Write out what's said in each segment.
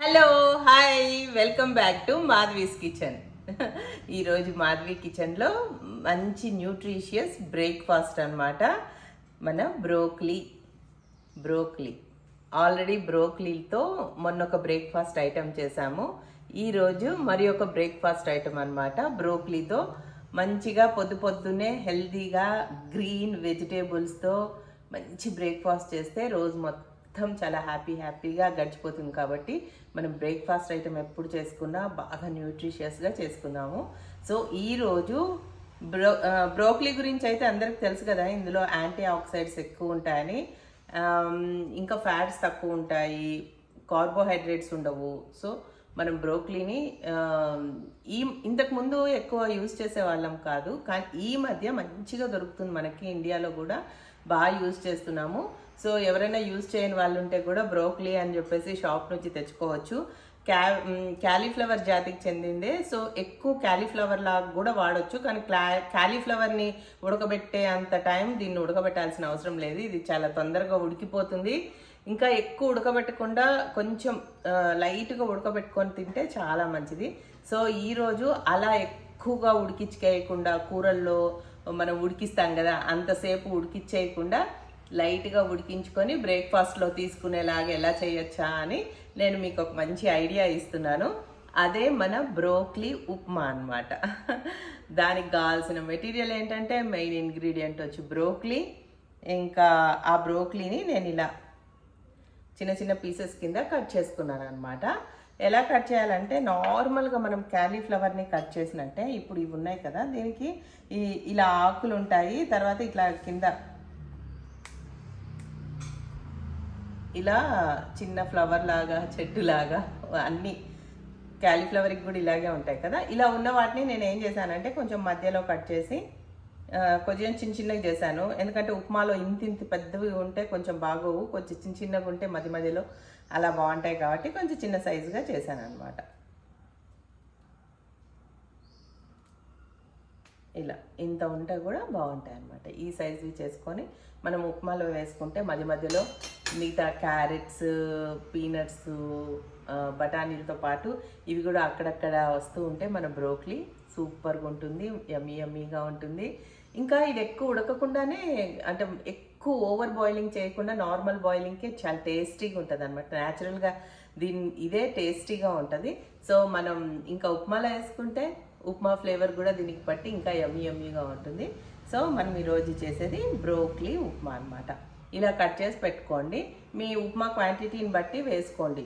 Hello hi welcome back to Madhavi's kitchen ఈరోజు మాధవి కిచెన్లో మంచి న్యూట్రిషియస్ బ్రేక్ఫాస్ట్ అన్నమాట. మన బ్రోక్లీ బ్రోక్లీ ఆల్రెడీ బ్రోక్లీతో మొన్న ఒక బ్రేక్ఫాస్ట్ ఐటెం చేశాము ఈరోజు మరి ఒక బ్రేక్ఫాస్ట్ ఐటెం అన్నమాట. బ్రోక్లీతో మంచిగా పొద్దు పొద్దున్నే హెల్తీగా గ్రీన్ వెజిటేబుల్స్తో మంచి బ్రేక్ఫాస్ట్ చేస్తే రోజు మొత్తం మొత్తం చాలా హ్యాపీ హ్యాపీగా గడిచిపోతుంది కాబట్టి మనం బ్రేక్ఫాస్ట్ ఐటెం ఎప్పుడు చేసుకున్నా బాగా న్యూట్రిషియస్గా చేసుకున్నాము. సో ఈరోజు బ్రో బ్రోక్లీ గురించి అయితే అందరికి తెలుసు కదా ఇందులో యాంటీ ఆక్సైడ్స్ ఎక్కువ ఉంటాయని. ఇంకా ఫ్యాట్స్ తక్కువ ఉంటాయి కార్బోహైడ్రేట్స్ ఉండవు. సో మనం బ్రోక్లీని ఈ ఇంతకుముందు ఎక్కువ యూజ్ చేసే వాళ్ళం కాదు కానీ ఈ మధ్య మంచిగా దొరుకుతుంది మనకి ఇండియాలో కూడా బాగా యూజ్ చేస్తున్నాము. సో ఎవరైనా యూజ్ చేయని వాళ్ళు ఉంటే కూడా బ్రోక్లీ అని చెప్పేసి షాప్ నుంచి తెచ్చుకోవచ్చు. క్యా క్యాలీఫ్లవర్ జాతికి చెందిందే. సో ఎక్కువ క్యాలీఫ్లవర్ లాగా కూడా వాడచ్చు. కానీ క్లా క్యాలీఫ్లవర్ని ఉడకబెట్టే అంత టైం దీన్ని ఉడకబెట్టాల్సిన అవసరం లేదు. ఇది చాలా తొందరగా ఉడికిపోతుంది. ఇంకా ఎక్కువ ఉడకబెట్టకుండా కొంచెం లైట్గా ఉడకబెట్టుకొని తింటే చాలా మంచిది. సో ఈరోజు అలా ఎక్కువగా ఉడికించేయకుండా కూరల్లో మనం ఉడికిస్తాం కదా అంతసేపు ఉడికిచ్చేయకుండా లైట్గా ఉడికించుకొని బ్రేక్ఫాస్ట్లో తీసుకునేలాగా ఎలా చేయొచ్చా అని నేను మీకు ఒక మంచి ఐడియా ఇస్తున్నాను. అదే మన బ్రోక్లీ ఉప్మా అన్నమాట. దానికి కావాల్సిన మెటీరియల్ ఏంటంటే మెయిన్ ఇంగ్రీడియంట్ వచ్చి బ్రోక్లీ. ఇంకా ఆ బ్రోక్లీని నేను ఇలా చిన్న చిన్న పీసెస్ కింద కట్ చేసుకున్నాను అనమాట ఎలా కట్ చేయాలంటే నార్మల్గా మనం క్యాలీఫ్లవర్ని కట్ చేసినట్టే ఇప్పుడు ఇవి ఉన్నాయి కదా దీనికి ఈ ఇలా ఆకులు ఉంటాయి తర్వాత ఇట్లా కింద ఇలా చిన్న ఫ్లవర్ లాగా చెట్టు లాగా అన్ని క్యాలీఫ్లవర్కి కూడా ఇలాగే ఉంటాయి కదా. ఇలా ఉన్న వాటిని నేను ఏం చేశానంటే కొంచెం మధ్యలో కట్ చేసి కొంచెం చిన్న చిన్నగా చేశాను. ఎందుకంటే ఉప్మాలో ఇంత ఇంత పెద్దవి ఉంటే కొంచెం బాగోవు. కొంచెం చిన్న చిన్నగా ఉంటే మధ్య మధ్యలో అలా బాగుంటాయి కాబట్టి కొంచెం చిన్న సైజుగా చేశాను అనమాట ఇలా ఇంత ఉంటే కూడా బాగుంటాయి అన్నమాట ఈ సైజువి చేసుకొని మనం ఉప్మాలో వేసుకుంటే మధ్య మధ్యలో మిగతా క్యారెట్స్ పీనట్స్ బఠానీలతో పాటు ఇవి కూడా అక్కడక్కడ వస్తూ ఉంటే మన బ్రోక్లీ సూపర్గా ఉంటుంది యమ్మీ యమ్మీగా ఉంటుంది. ఇంకా ఇది ఎక్కువ ఉడకకుండానే అంటే ఎక్కువ ఓవర్ బాయిలింగ్ చేయకుండా నార్మల్ బాయిలింగ్కే చాలా టేస్టీగా ఉంటుంది అనమాట న్యాచురల్గా దీని ఇదే టేస్టీగా ఉంటుంది. సో మనం ఇంకా ఉప్మాలో వేసుకుంటే ఉప్మా ఫ్లేవర్ కూడా దీనికి పట్టి ఇంకా యమ్మీ యమ్మీగా ఉంటుంది. సో మనం ఈరోజు చేసేది బ్రోక్లీ ఉప్మా అన్నమాట. ఇలా కట్ చేసి పెట్టుకోండి. మీ ఉప్మా క్వాంటిటీని బట్టి వేసుకోండి.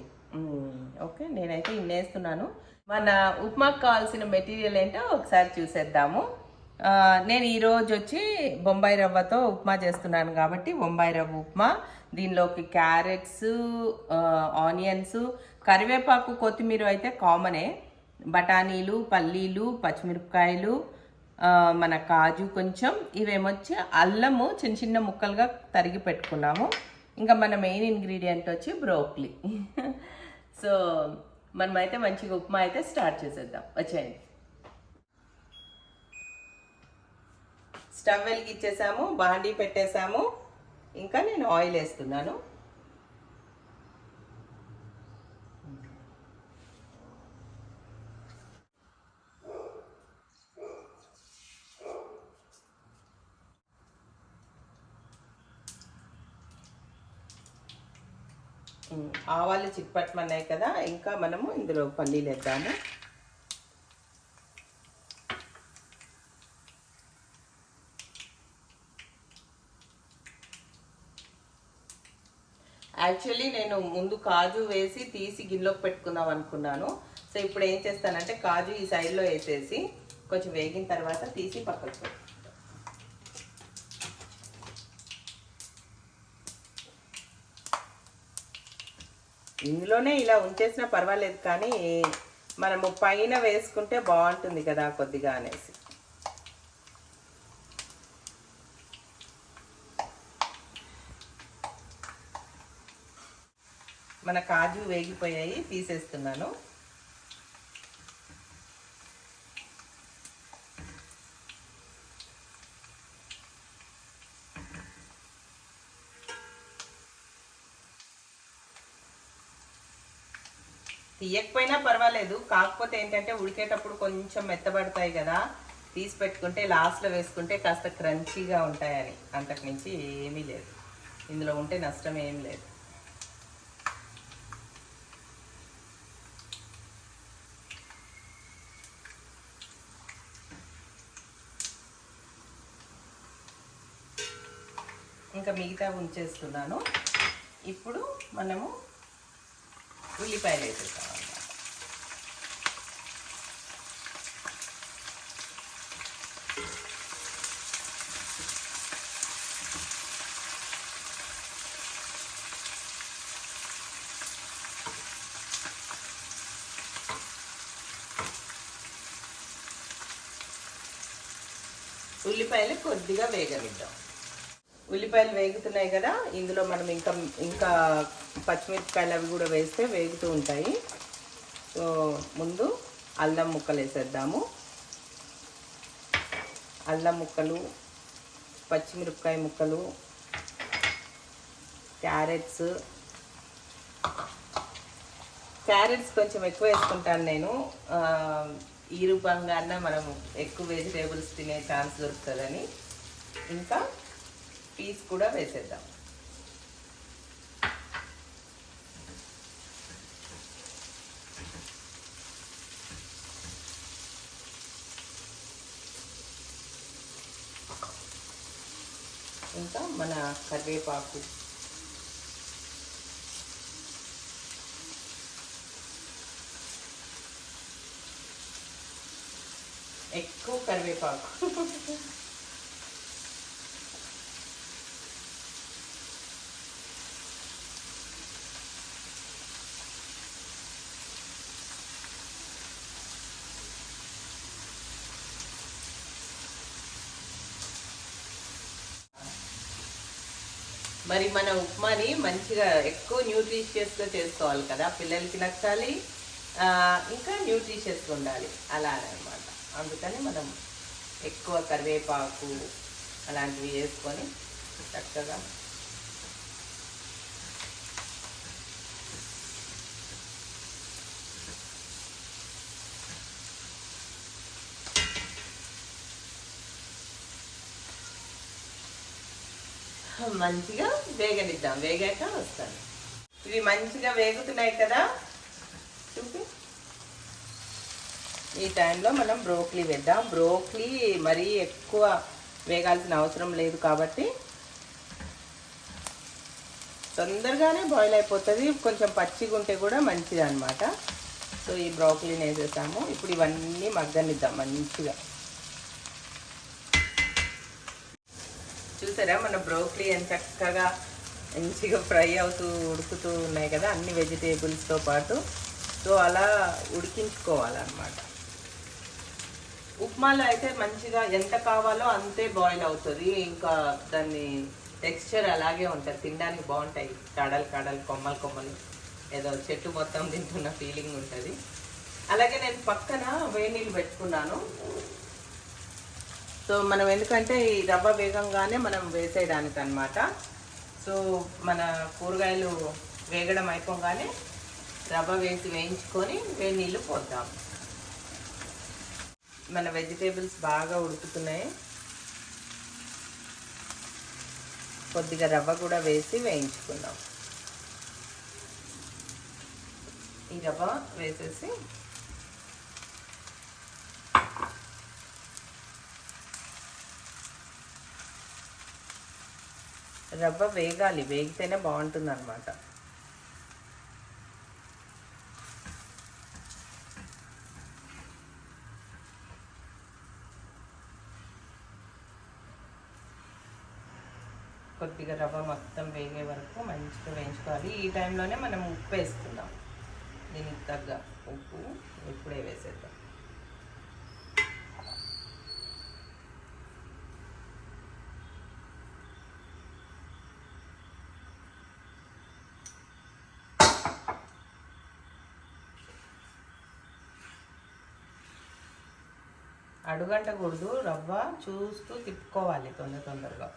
ఓకే నేనైతే ఇన్ని వేస్తున్నాను మన ఉప్మాకు కావాల్సిన మెటీరియల్ ఏంటో ఒకసారి చూసేద్దాము. నేను ఈరోజు వచ్చి బొంబాయి రవ్వతో ఉప్మా చేస్తున్నాను కాబట్టి బొంబాయి రవ్వ ఉప్మా దీనిలోకి క్యారెట్స్ ఆనియన్స్ కరివేపాకు కొత్తిమీర అయితే కామనే. బఠానీలు పల్లీలు పచ్చిమిరపకాయలు మన కాజు కొంచెం ఇవేమొచ్చి అల్లము చిన్న చిన్న ముక్కలుగా తరిగి పెట్టుకున్నాము. ఇంకా మన మెయిన్ ఇంగ్రీడియంట్ వచ్చి బ్రోక్లీ సో మనమైతే మంచిగా ఉప్మా అయితే స్టార్ట్ చేసేద్దాం. వచ్చేయండి. స్టవ్ వెలిగించేసాము బాండీ పెట్టేసాము. ఇంకా నేను ఆయిల్ వేస్తున్నాను. ఆవాలు చిట్పట్టమన్నాయి కదా ఇంకా మనము ఇందులో పల్లీలు వేద్దాము. యాక్చువల్లీ నేను ముందు కాజు వేసి తీసి గిన్నెలోకి పెట్టుకుందాం అనుకున్నాను. సో ఇప్పుడు ఏం చేస్తానంటే కాజు ఈ సైడ్లో వేసేసి కొంచెం వేగిన తర్వాత తీసి పక్కకు పెట్టు ఇందులోనే ఇలా ఉంచేసినా పర్వాలేదు కానీ మనము పైన వేసుకుంటే బాగుంటుంది కదా కొద్దిగా అనేసి. మన కాజు వేగిపోయాయి తీసేస్తున్నాను. తీయకపోయినా పర్వాలేదు. కాకపోతే ఏంటంటే ఉడికేటప్పుడు కొంచెం మెత్తబడతాయి కదా. తీసి పెట్టుకుంటే లాస్ట్లో వేసుకుంటే కాస్త క్రంచీగా ఉంటాయని. అంతకు మించి ఏమీ లేదు. ఇందులో ఉంటే నష్టం ఏం లేదు. ఇంకా మిగతా ఉంచేస్తున్నాను. ఇప్పుడు మనము ఉల్లిపాయలు వేసేస్తాం. ఉల్లిపాయలు కొద్దిగా వేగనిద్దాం. ఉల్లిపాయలు వేగుతున్నాయి కదా ఇందులో మనం ఇంకా ఇంకా పచ్చిమిరపకాయలు అవి కూడా వేస్తే వేగుతూ ఉంటాయి. సో ముందు అల్లం ముక్కలు వేసేద్దాము. అల్లం ముక్కలు పచ్చిమిరపకాయ ముక్కలు క్యారెట్స్. క్యారెట్స్ కొంచెం ఎక్కువ వేసుకుంటాను నేను. ఈ రూపంగా మనం ఎక్కువ వెజిటేబుల్స్ తినే ఛాన్స్ దొరుకుతుందని. ఇంకా పీస్ కూడా వేసేద్దాం ఇంకా మన కరివేపాకు. ఎక్కువ కరివేపాకు. మరి మన ఉప్మాని మంచిగా ఎక్కువ న్యూట్రిషియస్గా చేసుకోవాలి కదా. పిల్లలకి నచ్చాలి ఇంకా న్యూట్రిషియస్గా ఉండాలి. అలా అనమాట అందుకని మనం ఎక్కువ కరివేపాకు అలాంటివి వేసుకొని చక్కగా మంచిగా వేగనిద్దాం. వేగాక వస్తాను. ఇవి మంచిగా వేగుతున్నాయి కదా. చూపి. ఈ టైంలో మనం బ్రోక్లీ వేద్దాం. బ్రోక్లీ మరీ ఎక్కువ వేగాల్సిన అవసరం లేదు కాబట్టి తొందరగానే బాయిల్ అయిపోతుంది. కొంచెం పచ్చిగా ఉంటే కూడా మంచిది అనమాట సో ఈ బ్రోక్లీని వేసేసాము. ఇప్పుడు ఇవన్నీ మగ్గనిద్దాం మంచిగా. చూసారా మన బ్రోక్లీ ఎంత చక్కగా మంచిగా ఫ్రై అవుతూ ఉడుకుతూ ఉన్నాయి కదా అన్ని వెజిటేబుల్స్తో పాటు. సో అలా ఉడికించుకోవాలన్నమాట. ఉప్మాలో అయితే మంచిగా ఎంత కావాలో అంతే బాయిల్ అవుతుంది. ఇంకా దాన్ని టెక్స్చర్ అలాగే ఉంటుంది. తినడానికి బాగుంటాయి. కడలు కడలు కొమ్మలు కొమ్మలు. ఏదో చెట్టు మొత్తం తింటున్న ఫీలింగ్ ఉంటుంది. అలాగే నేను పక్కన వేడి నీళ్ళు పెట్టుకున్నాను. సో మనం ఎందుకంటే ఈ రవ్వ వేగంగానే మనం వేసేయడానికి అనమాట సో మన కూరగాయలు వేగడం అయిపోగానే రవ్వ వేసి వేయించుకొని వేడి నీళ్ళు పోద్దాం. మన వెజిటేబుల్స్ బాగా ఉడుకుతున్నాయి. కొద్దిగా రవ్వ కూడా వేసి వేయించుకుందాం. ఈ రవ్వ వేసేసి రవ్వ వేగాలి వేగితేనే బాగుంటుంది అనమాట కొద్దిగా రవ్వ మొత్తం వేగే వరకు మంచిగా వేయించుకోవాలి. ఈ టైంలోనే మనం ఉప్పు వేసుకుందాం. దీనికి తగ్గ ఉప్పు ఇప్పుడే వేసేద్దాం. అడుగంటకూడదు రవ్వ చూస్తూ తిప్పుకోవాలి తొందర తొందరగా.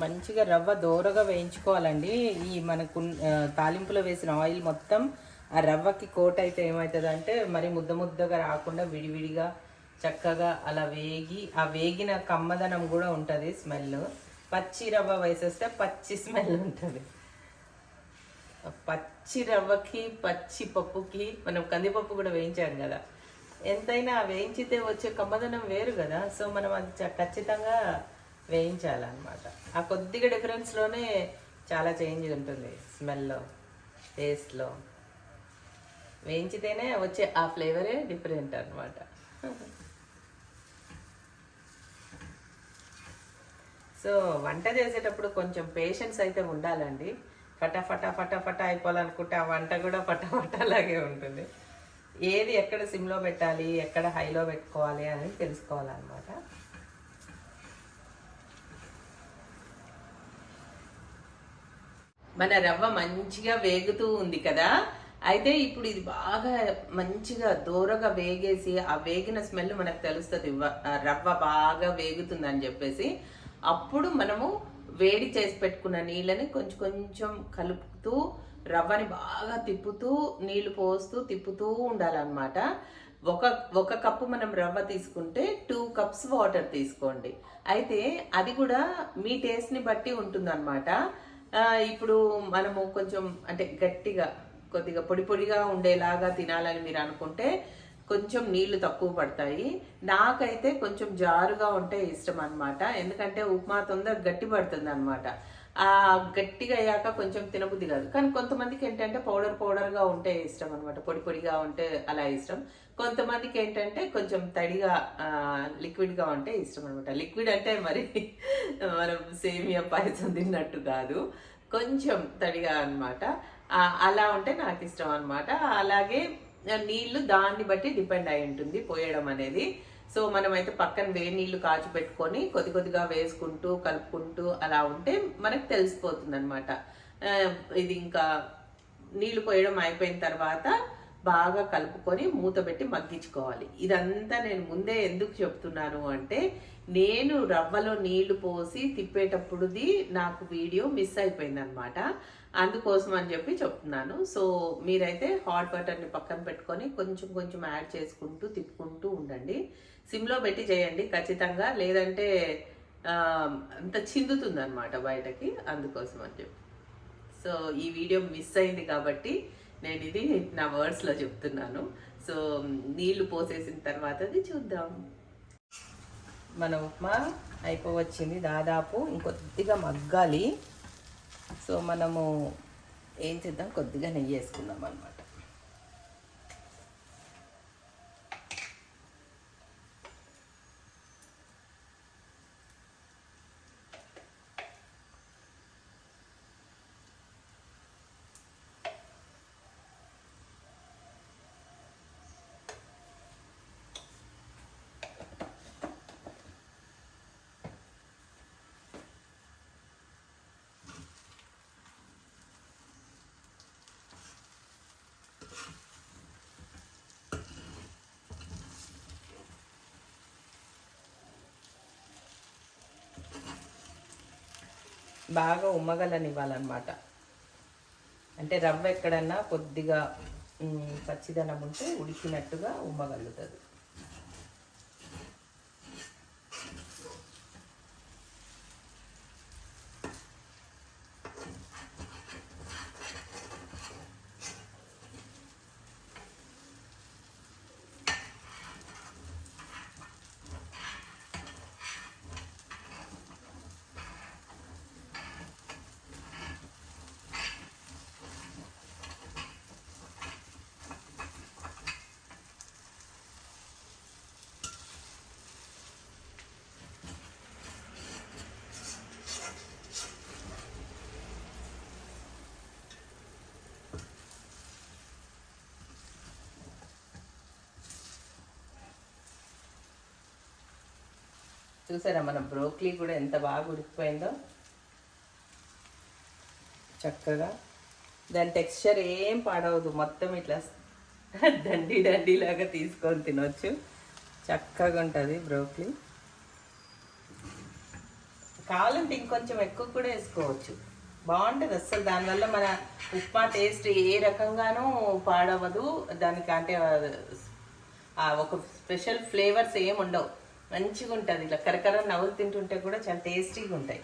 మంచిగా రవ్వ దోరగా వేయించుకోవాలండి. ఈ మనకు తాలింపులో వేసిన ఆయిల్ మొత్తం ఆ రవ్వకి కోట్ అయితే ఏమవుతుంది మరి ముద్ద ముద్దగా రాకుండా విడివిడిగా చక్కగా అలా వేగి ఆ వేగిన కమ్మదనం కూడా ఉంటుంది స్మెల్. పచ్చి రవ్వ వేసేస్తే పచ్చి స్మెల్ ఉంటుంది. పచ్చి రవ్వకి పచ్చి పప్పుకి మనం కందిపప్పు కూడా వేయించాం కదా. ఎంతైనా వేయించితే వచ్చే కమ్మదనం వేరు కదా. సో మనం అది చ- ఖచ్చితంగా వేయించాలన్నమాట. ఆ కొద్దిగా డిఫరెన్స్లోనే చాలా చేంజ్ ఉంటుంది స్మెల్లో టేస్ట్లో వేయించితేనే వచ్చే ఆ ఫ్లేవరే డిఫరెంట్ అనమాట సో వంట చేసేటప్పుడు కొంచెం పేషెన్స్ అయితే ఉండాలండి. ఫటాఫటా ఫటాఫటా అయిపోవాలనుకుంటే ఆ వంట కూడా ఫటాఫటా లాగే ఉంటుంది. ఏది ఎక్కడ సిమ్లో పెట్టాలి ఎక్కడ హైలో పెట్టుకోవాలి అని తెలుసుకోవాలన్నమాట. మన రవ్వ మంచిగా వేగుతూ ఉంది కదా? అయితే ఇప్పుడు ఇది బాగా మంచిగా దూరగా వేగేసి ఆ వేగిన స్మెల్ మనకు తెలుస్తుంది. రవ్వ బాగా వేగుతుంది అని చెప్పేసి అప్పుడు మనము వేడి చేసి పెట్టుకున్న నీళ్ళని కొంచెం కొంచెం కలుపుతూ రవ్వని బాగా తిప్పుతూ నీళ్ళు పోస్తూ తిప్పుతూ ఉండాలన్నమాట. ఒక ఒక కప్పు మనం రవ్వ తీసుకుంటే టూ కప్స్ వాటర్ తీసుకోండి. అయితే అది కూడా మీ టేస్ట్ని బట్టి ఉంటుందన్నమాట. ఆ, ఇప్పుడు మనము కొంచెం అంటే గట్టిగా కొద్దిగా పొడి పొడిగా ఉండేలాగా తినాలని మీరు అనుకుంటే కొంచెం నీళ్ళు తక్కువ పడతాయి. నాకైతే కొంచెం జారుగా ఉంటే ఇష్టం అన్నమాట. ఎందుకంటే ఉప్మా తొందర గట్టి పడుతుంది అనమాట ఆ గట్టిగా అయ్యాక కొంచెం తినబుద్ధి కాదు. కానీ కొంతమందికి ఏంటంటే పౌడర్ పౌడర్గా ఉంటే ఇష్టం అనమాట పొడి పొడిగా ఉంటే అలా ఇష్టం. కొంతమందికి ఏంటంటే కొంచెం తడిగా లిక్విడ్గా ఉంటే ఇష్టం అనమాట లిక్విడ్ అంటే మరి మనం సేమియా పాయసం తిన్నట్టు కాదు. కొంచెం తడిగా అన్నమాట. అలా ఉంటే నాకు ఇష్టం అనమాట అలాగే నీళ్ళు దాన్ని బట్టి డిపెండ్ అయి ఉంటుంది పోయడం అనేది. సో మనమైతే పక్కన వేడి నీళ్ళు కాచి పెట్టుకొని కొద్ది కొద్దిగా వేసుకుంటూ కలుపుకుంటూ అలా ఉంటే మనకు తెలిసిపోతుంది అనమాట ఇది ఇంకా నీళ్ళు పోయడం అయిపోయిన తర్వాత బాగా కలుపుకొని మూత పెట్టి మగ్గించుకోవాలి. ఇదంతా నేను ముందే ఎందుకు చెప్తున్నాను అంటే నేను రవ్వలో నీళ్ళు పోసి తిప్పేటప్పుడుది నాకు వీడియో మిస్ అయిపోయింది అనమాట అందుకోసం అని చెప్పి చెప్తున్నాను. సో మీరైతే హాట్ వాటర్ని పక్కన పెట్టుకొని కొంచెం కొంచెం యాడ్ చేసుకుంటూ తిప్పుకుంటూ ఉండండి. సిమ్లో పెట్టి చేయండి ఖచ్చితంగా. లేదంటే అంత చిందుతుంది అనమాట బయటకి. అందుకోసం అని చెప్పి. సో ఈ వీడియో మిస్ అయింది కాబట్టి నేను ఇది నా వర్డ్స్లో చెప్తున్నాను. సో నీళ్ళు పోసేసిన తర్వాత అది చూద్దాం. మన ఉప్మా అయిపోవచ్చింది దాదాపు ఇంకొద్దిగా మగ్గాలి. సో మనము ఏం చేద్దాం? కొద్దిగా నెయ్యి వేసుకుందాం అనమాట బాగా ఉమ్మగలనివ్వాలన్నమాట. అంటే రవ్వ ఎక్కడన్నా కొద్దిగా పచ్చిదనం ఉంటే ఉడికినట్టుగా ఉమ్మగలుగుతుంది. చూసారా మన బ్రోక్లీ కూడా ఎంత బాగా ఉడికిపోయిందో? చక్కగా. దాని టెక్స్చర్ ఏం పాడవదు మొత్తం ఇట్లా దండి దండిలాగా తీసుకొని తినొచ్చు. చక్కగా ఉంటుంది బ్రోక్లీ. కావాలంటే ఇంకొంచెం ఎక్కువ కూడా వేసుకోవచ్చు. బాగుంటుంది అస్సలు. దానివల్ల మన ఉప్మా టేస్ట్ ఏ రకంగానూ పాడవదు. దానికి అంటే ఒక స్పెషల్ ఫ్లేవర్స్ ఏమి ఉండవు. మంచిగా ఉంటుంది ఇలా కరకర నవ్వులు తింటుంటే కూడా చాలా టేస్టీగా ఉంటాయి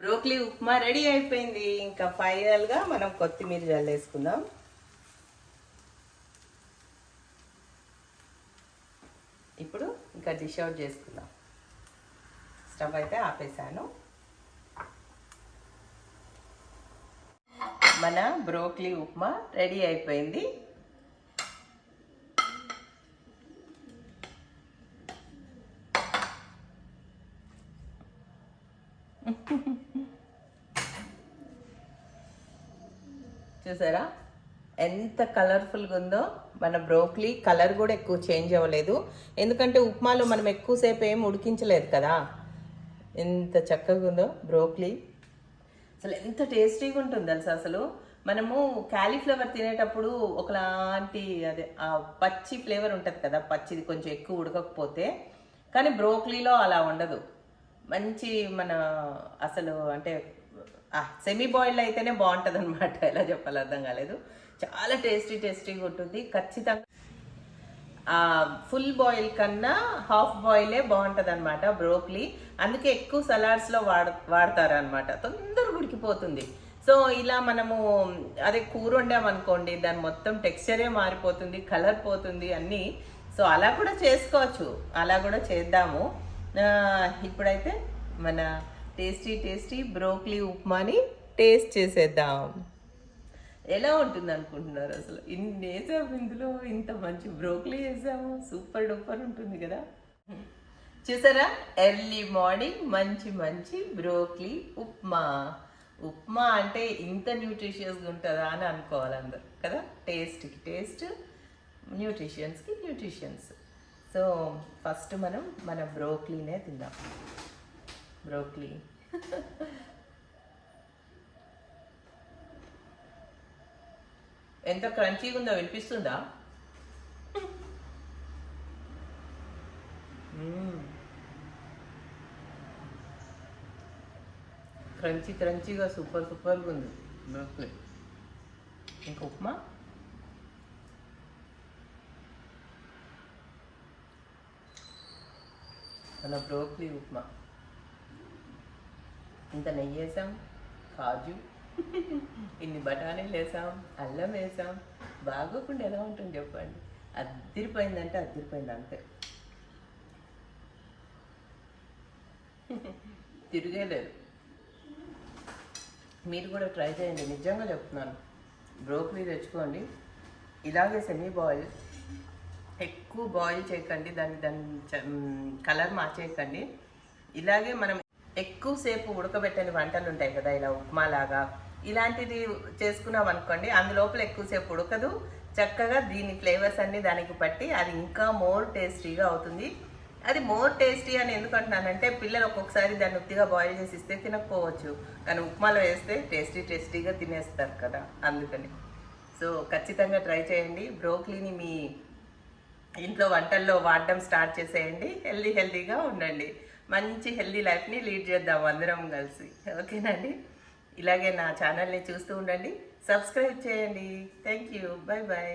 బ్రోక్లీ ఉప్మా రెడీ అయిపోయింది. ఇంకా ఫైనల్గా మనం కొత్తిమీర జల్లేసుకుందాం. ఇప్పుడు ఇంకా డిష్ అవుట్ చేసుకుందాం. స్టవ్ అయితే ఆపేసాను మన బ్రోక్లీ ఉప్మా రెడీ అయిపోయింది. చూసారా? ఎంత కలర్ఫుల్గా ఉందో మన బ్రోక్లీ కలర్ కూడా ఎక్కువ చేంజ్ అవ్వలేదు. ఎందుకంటే ఉప్మాలో మనం ఎక్కువసేపు ఏం ఉడికించలేదు కదా. ఎంత చక్కగా ఉందో బ్రోక్లీ. అసలు ఎంత టేస్టీగా ఉంటుంది తెలుసా అసలు? మనము క్యాలీఫ్లవర్ తినేటప్పుడు ఒకలాంటి అదే ఆ పచ్చి ఫ్లేవర్ ఉంటుంది కదా పచ్చిది కొంచెం ఎక్కువ ఉడకకపోతే. కానీ బ్రోక్లీలో అలా ఉండదు. మంచి మన అసలు అంటే సెమీ బాయిల్డ్ అయితేనే బాగుంటుంది అనమాట ఎలా చెప్పాలి అర్థం కాలేదు. చాలా టేస్టీ టేస్టీగా ఉంటుంది. ఖచ్చితంగా ఫుల్ బాయిల్ కన్నా హాఫ్ బాయిలే బాగుంటుంది అనమాట బ్రోక్లీ. అందుకే ఎక్కువ సలాడ్స్లో వాడ వాడతారు అనమాట తొందర ఉడికిపోతుంది. సో ఇలా మనము అదే కూర వండామనుకోండి దాని మొత్తం టెక్స్చరే మారిపోతుంది కలర్ పోతుంది అన్నీ. సో అలా కూడా చేసుకోవచ్చు. అలా కూడా చేద్దాము. ఇప్పుడైతే మన టేస్టీ టేస్టీ బ్రోక్లీ ఉప్మాని టేస్ట్ చేసేద్దాం. ఎలా ఉంటుంది అనుకుంటున్నారు అసలు? ఇన్ని వేసాము ఇందులో ఇంత మంచి బ్రోక్లీ వేసాము సూపర్ డూపర్ ఉంటుంది కదా. చూసారా? ఎర్లీ మార్నింగ్ మంచి మంచి బ్రోక్లీ ఉప్మా. ఉప్మా అంటే ఇంత న్యూట్రిషియస్గా ఉంటుందా అని అనుకోవాలి అందరు కదా? టేస్ట్కి టేస్ట్ న్యూట్రిషియన్స్కి న్యూట్రిషియన్స్ సో ఫస్ట్ మనం మన బ్రోక్లీనే తిందాం. బ్రోక్లీ ఎంత క్రంచీగా ఉందో వినిపిస్తుందా? Hmm. క్రంచీ క్రంచీగా సూపర్ సూపర్గా ఉంది. బ్రోక్లీ ఇంకా ఉప్మా? మన బ్రోక్లీ ఉప్మా. ఇంత నెయ్యి వేసాం కాజు ఇన్ని బఠానీలు వేసాం అల్లం వేసాం. బాగోకుండా ఎలా ఉంటుంది చెప్పండి. అద్దిరిపోయిందంటే అద్దిరిపోయింది అంతే. తిరిగేలేదు. మీరు కూడా ట్రై చేయండి. నిజంగా చెప్తున్నాను. బ్రోకలీ తెచ్చుకోండి. ఇలాగే సెమీ బాయిల్ ఎక్కువ బాయిల్ చేయకండి. దాన్ని దాని కలర్ మార్చేయకండి. ఇలాగే మనం ఎక్కువసేపు ఉడకబెట్టని వంటలు ఉంటాయి కదా ఇలా ఉప్మా లాగా. ఇలాంటిది చేసుకున్నాం అనుకోండి అందులోపల ఎక్కువసేపు ఉడకదు. చక్కగా దీని ఫ్లేవర్స్ అన్ని దానికి పట్టి అది ఇంకా మోర్ టేస్టీగా అవుతుంది. అది మోర్ టేస్టీ అని ఎందుకు అంటున్నానంటే పిల్లలు ఒక్కొక్కసారి దాన్ని ఉత్తిగా బాయిల్ చేసి ఇస్తే తినకపోవచ్చు. కానీ ఉప్మాలో వేస్తే టేస్టీ టేస్టీగా తినేస్తారు కదా అందుకని. సో ఖచ్చితంగా ట్రై చేయండి. బ్రోక్లీని మీ ఇంట్లో వంటల్లో వాడడం స్టార్ట్ చేసేయండి. హెల్దీ హెల్దీగా ఉండండి. మంచి హెల్దీ లైఫ్ని లీడ్ చేద్దాం అందరం కలిసి. ఓకేనండి? ఇలాగే నా ఛానల్ని చూస్తూ ఉండండి. సబ్స్క్రైబ్ చేయండి. Thank you bye bye